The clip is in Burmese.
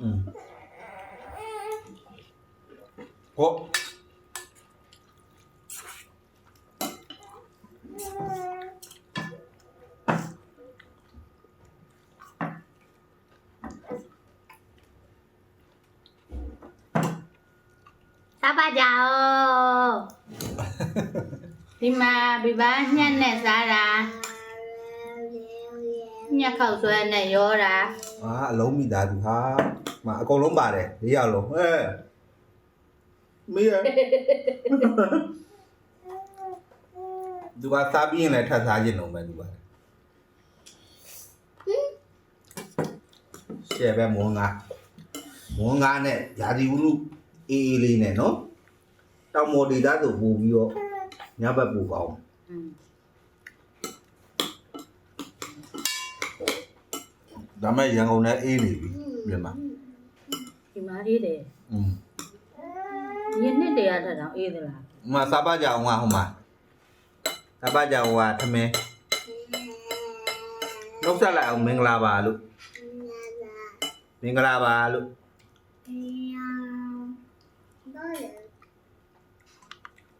음. 어? Sapa jauh. Lima bebasnya nè Sara. နဲ့စားတာညက်ခောက်ဆွဲနဲ့ရောတာအာအလုံးမိသားစုဟာမအကုန်လုံးပါတယ်၄ယောက်လုံးဟဲ့မေးရသူကစားပြီးရင်လည်းထပ်စားခြင်းလုံးပဲသူကရှယ်ပဲမုံငါမုံငါနဲ့ယာဒီဝလူအေးအေးလေးနဲ့နော်တောင်မော်ဒီသားဆိုပူပြီးတော့ညဘက်ပူကောင်း อืม ဒါမဲ့ရန်ကုန်နဲ့အေးနေပြီမြန်မာဒီမှာအေးတယ်อืมဒီနှစ်တည်းရထက်တောင်အေးသလားဟိုမှာစားပါကြအောင်ကဟိုမှာစားပါကြအောင်ကထမင်းနှုတ်ဆက်လိုက်အောင်မင်္ဂလာပါလို့မင်္ဂလာပါလို့ Thank you.